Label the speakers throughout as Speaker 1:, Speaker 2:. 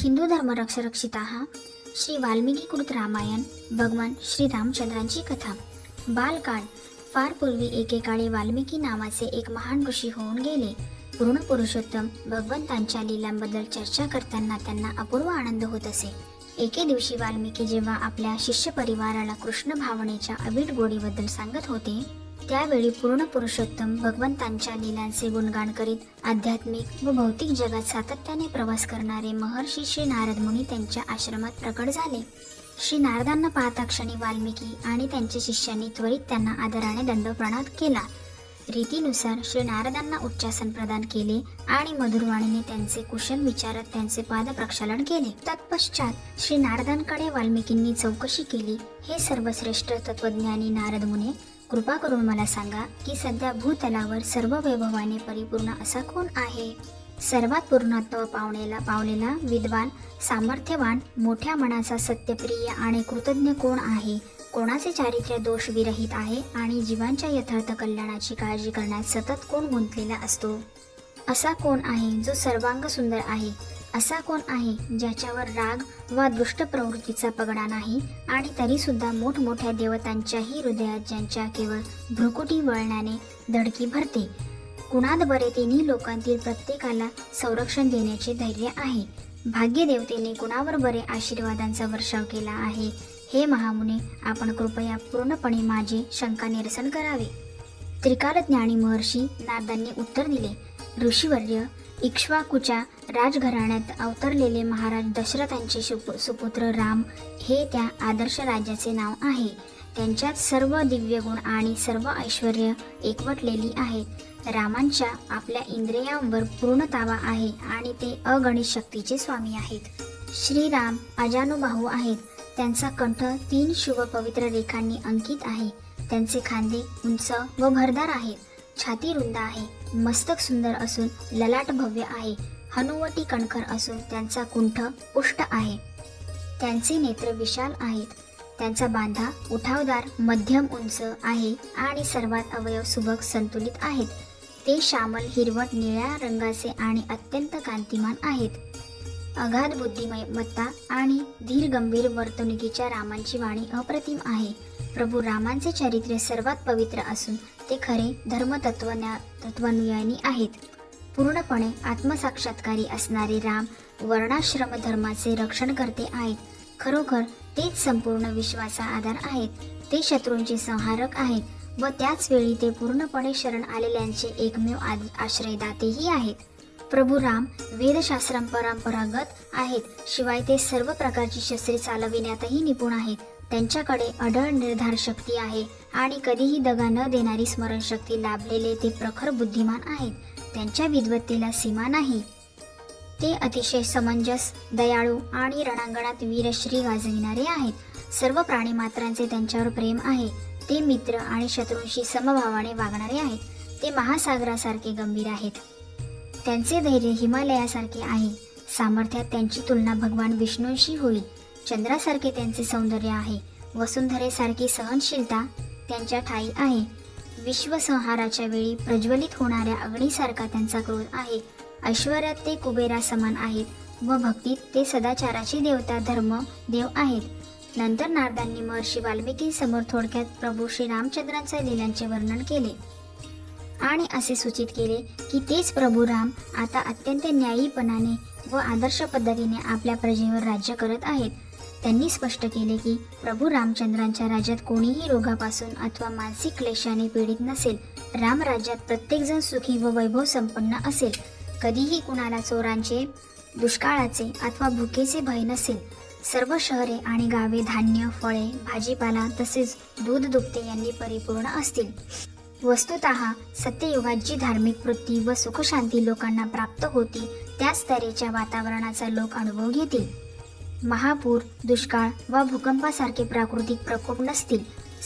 Speaker 1: हिंदू धर्म रक्षरक्षिता श्री वाल्मिकी कृत रामायण भगवान श्री रामचंद्रांची कथा. बालकाळ. फार पूर्वी एकेकाळी वाल्मिकी नावाचे एक महान ऋषी होऊन गेले. पूर्ण पुरुषोत्तम भगवंतांच्या लीलांबद्दल चर्चा करताना त्यांना अपूर्व आनंद होत असे. एके दिवशी वाल्मिकी जेव्हा आपल्या शिष्य परिवाराला कृष्ण भावनेच्या अबीट गोडीबद्दल सांगत होते त्यावेळी पूर्ण पुरुषोत्तम भगवंतांच्या लीलांचे गुणगान करीत आध्यात्मिक व भौतिक जगात सातत्याने प्रवास करणारे महर्षी श्री नारद मुनी त्यांच्या आश्रमात प्रकट झाले. श्री नारदांना पाहता क्षणी वाल्मिकी आणि त्यांच्या शिष्यांनी त्वरित त्यांना आदराने दंडप्रणात केला. रीतीनुसार श्री नारदांना उच्चासन प्रदान केले आणि मधुरवाणीने त्यांचे कुशल विचारत त्यांचे पाद प्रक्षालन केले. तत्पश्चात श्री नारदांकडे वाल्मिकींनी चौकशी केली. हे सर्वश्रेष्ठ तत्वज्ञानी नारद मुने कृपा करून मला सांगा की सध्या भूतलावर सर्व वैभवाने परिपूर्ण असा कोण आहे? सर्वात पूर्णत्व पावणेला पावलेला विद्वान सामर्थ्यवान मोठ्या मनाचा सत्यप्रिय आणि कृतज्ञ कोण आहे? कोणाचे चारित्र्य दोष विरहित आहे आणि जीवांच्या यथार्थ कल्याणाची काळजी करण्यात सतत कोण गुंतलेला असतो? असा कोण आहे जो सर्वांग सुंदर आहे? असा कोण आहे ज्याच्यावर राग वा दुष्ट प्रवृत्तीचा पगडा नाही आणि तरी सुद्धा मोठमोठ्या देवतांच्याही हृदयात ज्यांच्या केवळ भ्रुकुटी वळण्याने धडकी भरते? कुणात बरे तिन्ही लोकांतील प्रत्येकाला संरक्षण देण्याचे धैर्य आहे. भाग्यदेवतेने कुणावर बरे आशीर्वादांचा वर्षाव केला आहे हे महामुने आपण कृपया पूर्णपणे माझे शंका निरसन करावे. त्रिकालज्ञानी महर्षी नारदांनी उत्तर दिले ऋषीवर्य इक्ष्वाकूच्या राजघराण्यात अवतरलेले महाराज दशरथांचे सुप सुपुत्र राम हे त्या आदर्श राजाचे नाव आहे. त्यांच्यात सर्व दिव्य गुण आणि सर्व ऐश्वर एकवटलेली आहेत रामांच्या आपल्या इंद्रियांवर पूर्ण ताबा आहे आणि ते अगणित शक्तीचे स्वामी आहेत. श्रीराम अजानुबाहू आहेत. त्यांचा कंठ तीन शुभ पवित्र रेखांनी अंकित आहे. त्यांचे खांदे उंच व भरदार आहेत. छाती रुंद आहे. मस्तक सुंदर असून ललाट भव्य आहे. हनुवटी कणखर असून त्यांचा कुंठ पुष्ट आहे. त्यांचे नेत्र विशाल आहेत. त्यांचा बांधा उठावदार मध्यम उंच आहे आणि सर्वात अवयव सुबक संतुलित आहेत. ते श्यामल हिरवट निळ्या रंगाचे आणि अत्यंत कांतिमान आहेत. अगाध बुद्धिमत्ता आणि धीर गंभीर वर्तणुकीच्या रामांची वाणी अप्रतिम आहे. प्रभू रामांचे चारित्र्य सर्वात पवित्र असून ते खरे धर्मतत्वज्ञा तत्वानुयायी आहेत. पूर्णपणे आत्मसाक्षात्कारी असणारे राम वर्णाश्रम धर्माचे रक्षण करते आहेत. खरोखर तेच संपूर्ण विश्वाचा आधार आहेत. ते शत्रूंचे संहारक आहेत व त्याच वेळी ते पूर्णपणे शरण आलेल्यांचे एकमेव आश्रयदातेही आहेत. प्रभू राम वेदशास्त्र परंपरागत आहेत. शिवाय ते सर्व प्रकारची शस्त्रे चालविण्यातही निपुण आहेत. त्यांच्याकडे अढळ निर्धार शक्ती आहे आणि कधीही दगा न देणारी स्मरणशक्ती लाभलेले ते प्रखर बुद्धिमान आहेत. त्यांच्या विद्वत्तेला सीमा नाही. ते अतिशय समंजस दयाळू आणि रणांगणात वीरश्री गाजविणारे आहेत. सर्व प्राणीमात्रांचे त्यांच्यावर प्रेम आहे. ते मित्र आणि शत्रूंशी समभावाने वागणारे आहेत. ते महासागरासारखे गंभीर आहेत. त्यांचे धैर्य हिमालयासारखे आहे. सामर्थ्यात त्यांची तुलना भगवान विष्णूंशी होईल. चंद्रासारखे त्यांचे सौंदर्य आहे. वसुंधरेसारखी सहनशीलता त्यांच्या ठाई आहे. विश्वसंहाराच्या वेळी प्रज्वलित होणाऱ्या अग्नीसारखा त्यांचा क्रोध आहे. ऐश्वर्यात ते कुबेरा समान आहेत व भक्तीत ते सदाचाराची देवता धर्म देव आहेत. नंतर नारदांनी महर्षी वाल्मिकींसमोर थोडक्यात प्रभू श्री रामचंद्रांच्या लीलांचे वर्णन केले. आणि असे सूचित केले की तेच प्रभू राम आता अत्यंत न्यायीपणाने व आदर्श पद्धतीने आपल्या प्रजेवर राज्य करत आहेत. त्यांनी स्पष्ट केले की प्रभू रामचंद्रांच्या राज्यात कोणीही रोगापासून अथवा मानसिक क्लेशाने पीडित नसेल राम राज्यात प्रत्येकजण सुखी व वैभव संपन्न असेल. कधीही कुणाला चोरांचे दुष्काळाचे अथवा भुकेचे भय नसेल. सर्व शहरे आणि गावे धान्य फळे भाजीपाला तसेच दूध दुभते यांनी परिपूर्ण असतील. वस्तुत सत्ययुगात जी धार्मिक वृत्ती व सुखशांती लोकांना प्राप्त होती त्याच तऱ्हेच्या वातावरणाचा लोक अनुभव घेतील. महापूर दुष्काळ व भूकंपासारखे प्राकृतिक प्रकोप नसतील.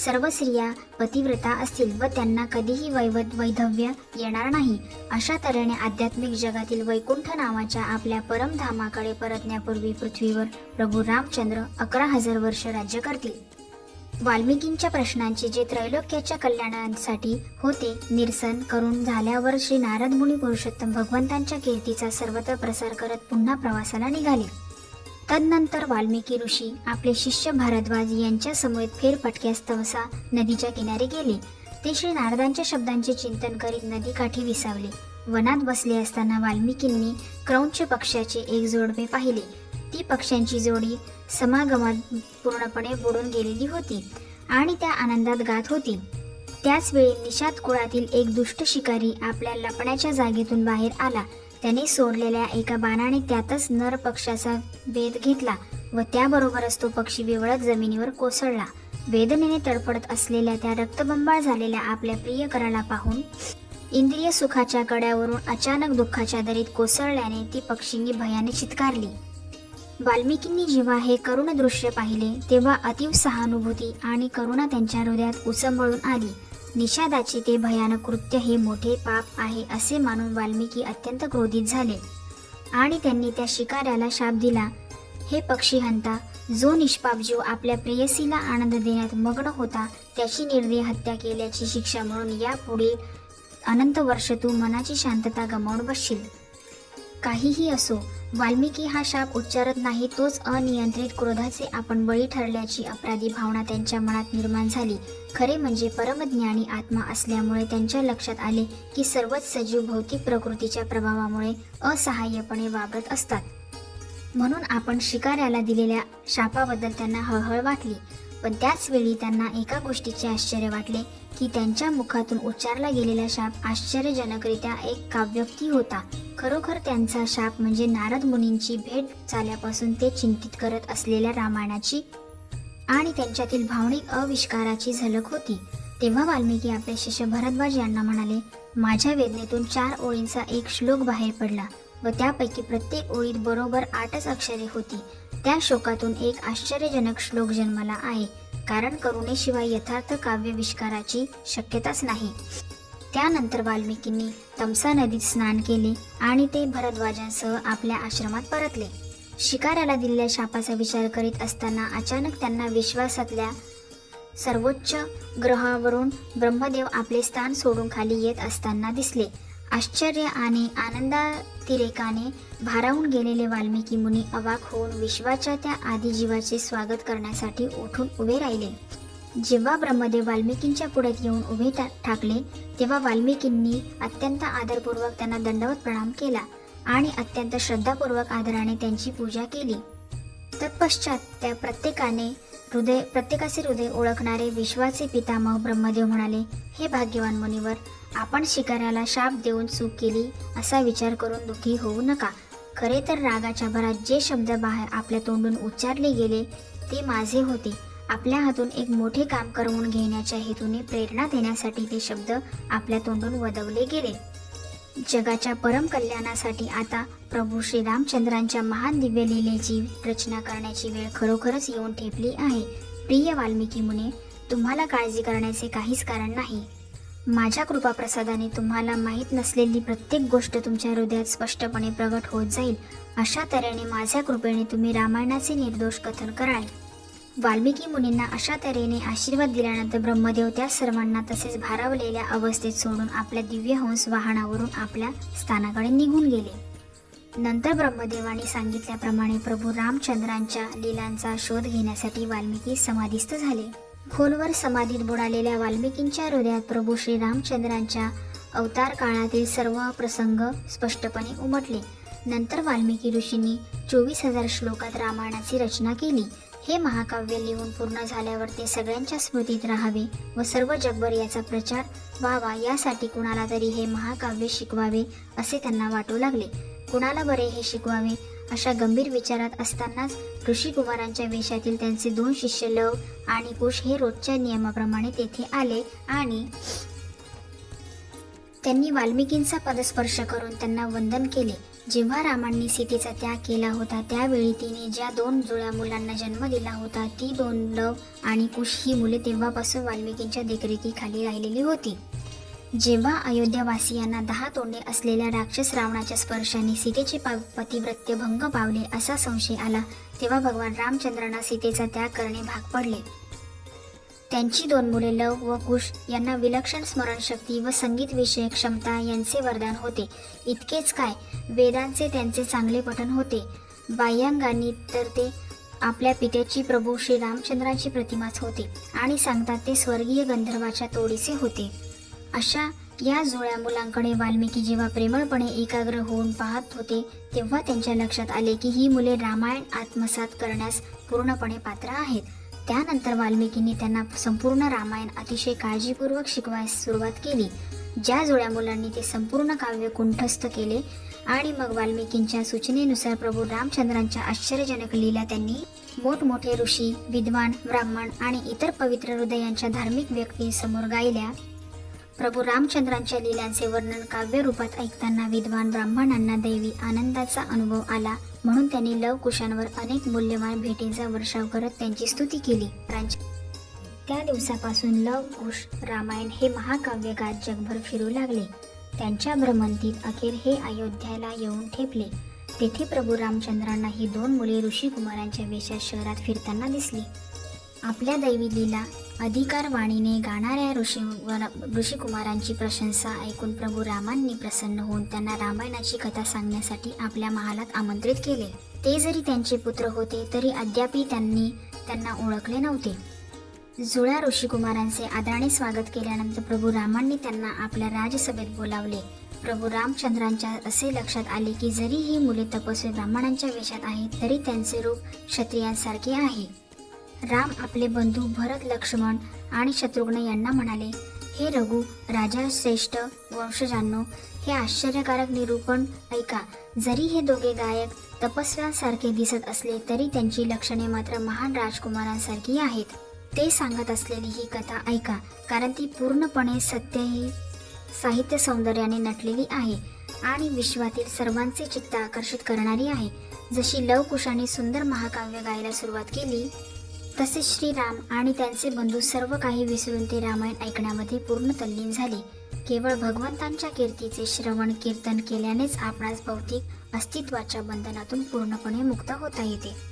Speaker 1: सर्व स्त्रिया पतिव्रता असतील व त्यांना कधीही वैवत वैधव्य येणार नाही. अशा तऱ्हेने आध्यात्मिक जगातील वैकुंठ नावाच्या आपल्या परमधामाकडे परतण्यापूर्वी पृथ्वीवर प्रभू रामचंद्र अकरा हजार वर्ष राज्य करतील. वाल्मिकींच्या प्रश्नांचे जे त्रैलोक्याच्या कल्याणासाठी होते निरसन करून झाल्यावर श्री नारद मुनी पुरुषोत्तम भगवंतांच्या कीर्तीचा सर्वत्र प्रसार करत पुन्हा प्रवासाला निघाले. तदनंतर वाल्मिकी ऋषी आपले शिष्य भारद्वाज यांच्या समवेत फेरफटक्यास तवसा नदीच्या किनारी गेले. ते श्री नारदांच्या शब्दांचे चिंतन करीत नदीकाठी विसावले. वनात बसले असताना वाल्मिकींनी क्रौंच पक्षाचे एक जोडपे पाहिले. ती पक्ष्यांची जोडी समागमात पूर्णपणे बुडून गेलेली होती आणि त्या आनंदात गात होती. त्याचवेळी निषाद कुळातील एक दुष्ट शिकारी आपल्या लपण्याच्या जागेतून बाहेर आला. त्याने सोडलेल्या एका बाणाने त्यातच नर पक्षाचा वेध घेतला व त्याबरोबरच तो पक्षी विवळत जमिनीवर कोसळला. वेदनेने तडफडत असलेल्या त्या रक्तबंबाळ झालेल्या आपल्या प्रियकराला पाहून इंद्रिय सुखाच्या कड्यावरून अचानक दुःखाच्या दरीत कोसळल्याने ती पक्षींनी भयाने चित्कारली. वाल्मिकींनी जेव्हा हे करुण दृश्य पाहिले तेव्हा अतीव सहानुभूती आणि करुणा त्यांच्या हृदयात उसंबळून आली. निषादाचे ते भयानक कृत्य हे मोठे पाप आहे असे मानून वाल्मिकी अत्यंत क्रोधित झाले. आणि त्यांनी त्या शिकाऱ्याला शाप दिला. हे पक्षी हंता जो निष्पाप जीव आपल्या प्रेयसीला आनंद देण्यात मग्न होता त्याची निर्दय हत्या केल्याची शिक्षा म्हणून यापुढील अनंत वर्ष तू मनाची शांतता गमावून बसशील. काहीही असो वाल्मिकी हा शाप उच्चारत नाही तोच अनियंत्रित क्रोधाचे आपण बळी ठरल्याची अपराधी भावना त्यांच्या मनात निर्माण झाली. खरे म्हणजे परमज्ञानी आत्मा असल्यामुळे त्यांच्या लक्षात आले की सर्वच सजीव भौतिक प्रकृतीच्या प्रभावामुळे असहाय्यपणे वागत असतात. म्हणून आपण शिकाऱ्याला दिलेल्या शापाबद्दल त्यांना हळहळ वाटली. पण त्याच वेळी त्यांना एका गोष्टीचे आश्चर्य वाटले की त्यांच्या मुखातून उच्चारला गेलेला शाप आश्चर्यजनकरित्या एक काव्योक्ती होता. खरोखर त्यांचा शाप म्हणजे नारद मुनींची भेट झाल्यापासून ते चिंतित करत असलेल्या रामायणाची आणि त्यांच्यातील भावनिक अविष्काराची झलक होती. तेव्हा वाल्मिकी आपले शिष्य भरद्वाज यांना म्हणाले माझ्या वेदनेतून चार ओळींचा एक श्लोक बाहेर पडला व त्यापैकी प्रत्येक ओळीत बरोबर आठच अक्षरे होती. त्या शोकातून एक आश्चर्यजनक श्लोक जन्मला आहे. कारण करुणेशिवाय यथार्थ काव्यविष्काराची शक्यताच नाही. त्यानंतर वाल्मिकींनी तमसा नदीत स्नान केले आणि ते भरद्वाजांसह आपल्या आश्रमात परतले. शिकाऱ्याला दिलेल्या शापाचा विचार करीत असताना अचानक त्यांना विश्वासातल्या सर्वोच्च ग्रहावरून ब्रह्मदेव आपले स्थान सोडून खाली येत असताना दिसले. आश्चर्य आणि आनंदातिरेकाने भारावून गेलेले वाल्मिकी मुनी अवाक होऊन विश्वाच्या त्या आदिजीवाचे स्वागत करण्यासाठी उठून उभे राहिले. जेव्हा ब्रह्मदेव वाल्मिकींच्या पुढ्यात येऊन उभे ठाकले तेव्हा वाल्मिकींनी अत्यंत आदरपूर्वक त्यांना दंडवत प्रणाम केला आणि अत्यंत श्रद्धापूर्वक आदराने त्यांची पूजा केली. तत्पश्चात त्या प्रत्येकाने हृदय प्रत्येकाचे हृदय ओळखणारे विश्वाचे पितामह ब्रह्मदेव म्हणाले हे भाग्यवान मुनिवर आपण शिकाऱ्याला शाप देऊन चूक केली असा विचार करून दुःखी होऊ नका. खरे तर रागाच्या भरात जे शब्द बाहेर आपल्या तोंडून उच्चारले गेले ते माझे होते. आपल्या हातून एक मोठे काम करवून घेण्याच्या हेतूने प्रेरणा देण्यासाठी ते शब्द आपल्या तोंडून वदवले गेले. जगाच्या परम कल्याणासाठी आता प्रभू श्री रामचंद्रांच्या महान दिव्य लिलेची रचना करण्याची वेळ खरोखरच येऊन ठेपली आहे. प्रिय वाल्मिकी मुने तुम्हाला काळजी करण्याचे काहीच कारण नाही. माझ्या कृपाप्रसादाने तुम्हाला माहीत नसलेली प्रत्येक गोष्ट तुमच्या हृदयात स्पष्टपणे प्रगट होत जाईल. अशा तऱ्हेने माझ्या कृपेने तुम्ही रामायणाचे निर्दोष कथन कराल. वाल्मिकी मुनींना अशा तऱ्हेने आशीर्वाद दिल्यानंतर ब्रह्मदेव त्या सर्वांना तसेच भारावलेल्या अवस्थेत सोडून आपल्या दिव्य हंस वाहनावरून आपल्या स्थानाकडे निघून गेले. नंतर ब्रह्मदेवाने सांगितल्याप्रमाणे प्रभू रामचंद्रांच्या लीलांचा शोध घेण्यासाठी वाल्मिकी समाधिस्थ झाले. खोलवर समाधीत बुडालेल्या वाल्मिकींच्या हृदयात प्रभू श्री रामचंद्रांच्या अवतार काळातील सर्व प्रसंग स्पष्टपणे उमटले. नंतर वाल्मिकी ऋषींनी चोवीस हजार श्लोकात रामायणाची रचना केली. हे महाकाव्य लिहून पूर्ण झाल्यावर ते सगळ्यांच्या स्मृतीत राहावे व सर्व जगभर याचा प्रचार व्हावा यासाठी कुणाला तरी हे महाकाव्य शिकवावे असे त्यांना वाटू लागले. कुणाला बरे हे शिकवावे? अशा गंभीर विचारात असतानाच ऋषिकुमारांच्या वेशातील त्यांचे दोन शिष्य लव आणि कुश हे रोजच्या नियमाप्रमाणे तेथे आले आणि त्यांनी वाल्मिकींचा पदस्पर्श करून त्यांना वंदन केले. जेव्हा रामांनी सीतेचा त्याग केला होता त्यावेळी तिने ज्या दोन जुळ्या मुलांना जन्म दिला होता ती दोन लव आणि कुश ही मुले तेव्हापासून वाल्मिकींच्या देखरेखीखाली राहिलेली होती. जेव्हा अयोध्यावासियांना दहा तोंडे असलेल्या राक्षस रावणाच्या स्पर्शाने सीतेचे पतिव्रत्य भंग पावले असा संशय आला तेव्हा भगवान रामचंद्रांना सीतेचा त्याग करणे भाग पडले. त्यांची दोन मुले लव व कुश यांना विलक्षण स्मरणशक्ती व संगीतविषयक क्षमता यांचे वरदान होते. इतकेच काय वेदांचे त्यांचे चांगले पठन होते. बाह्यांगांनी तर ते आपल्या पित्याची प्रभू श्री रामचंद्राची प्रतिमाच होते आणि सांगतात ते स्वर्गीय गंधर्वाच्या तोडीचे होते. अशा या जुळ्या मुलांकडे वाल्मिकी जेव्हा प्रेमळपणे एकाग्र होऊन पाहत होते तेव्हा त्यांच्या लक्षात आले की ही मुले रामायण आत्मसात करण्यास पूर्णपणे पात्र आहेत. त्यानंतर वाल्मिकींनी त्यांना संपूर्ण रामायण अतिशय काळजीपूर्वक शिकवायस सुरुवात केली. ज्या जुळ्या मुलांनी ते संपूर्ण काव्य कुंठस्थ केले आणि मग वाल्मिकींच्या सूचनेनुसार प्रभू रामचंद्रांच्या आश्चर्यजनक लीला त्यांनी मोठमोठे ऋषी विद्वान ब्राह्मण आणि इतर पवित्र हृदयांच्या धार्मिक व्यक्तींसमोर गायल्या. प्रभू रामचंद्रांच्या लीलांचे वर्णन काव्यरूपात ऐकताना विद्वान ब्राह्मणांना दैवी आनंदाचा अनुभव आला. म्हणून त्यांनी लव कुशांवर अनेक मूल्यवान भेटींचा वर्षाव करत त्यांची स्तुती केली. त्या दिवसापासून लव कुश रामायण हे महाकाव्य गात जगभर फिरू लागले. त्यांच्या भ्रमंतीत अखेर हे अयोध्याला येऊन ठेपले. तेथे प्रभू रामचंद्रांना ही दोन मुले ऋषिकुमारांच्या वेशात शहरात फिरताना दिसली. आपल्या दैवी लीला अधिकारवाणीने गाणाऱ्या ऋषी ऋषिकुमारांची प्रशंसा ऐकून प्रभू रामांनी प्रसन्न होऊन त्यांना रामायणाची कथा सांगण्यासाठी आपल्या महालात आमंत्रित केले. ते जरी त्यांचे पुत्र होते तरी अद्यापही त्यांनी त्यांना ओळखले नव्हते. जुळ्या ऋषिकुमारांचे आदराने स्वागत केल्यानंतर प्रभू रामांनी त्यांना आपल्या राजसभेत बोलावले. प्रभू रामचंद्रांच्या असे लक्षात आले की जरी ही मुले तपस्वी ब्राह्मणांच्या वेशात आहेत तरी त्यांचे रूप क्षत्रियांसारखे आहे. राम आपले बंधू भरत लक्ष्मण आणि शत्रुघ्न यांना म्हणाले हे रघु राजा श्रेष्ठ वंशजांनो हे आश्चर्यकारक निरूपण ऐका. जरी हे दोघे गायक तपस्व्यांसारखे दिसत असले तरी त्यांची लक्षणे मात्र महान राजकुमारांसारखी आहेत. ते सांगत असलेली ही कथा ऐका कारण ती पूर्णपणे सत्यही साहित्य सौंदर्याने नटलेली आहे आणि विश्वातील सर्वांचे चित्त आकर्षित करणारी आहे. जशी लवकुशाने सुंदर महाकाव्य गायला सुरुवात केली तसेच श्रीराम आणि त्यांचे बंधू सर्व काही विसरून ते रामायण ऐकण्यामध्ये पूर्ण तल्लीन झाले. केवळ भगवंतांच्या कीर्तीचे श्रवण कीर्तन केल्यानेच आपणास भौतिक अस्तित्वाच्या बंधनातून पूर्णपणे मुक्त होता येते.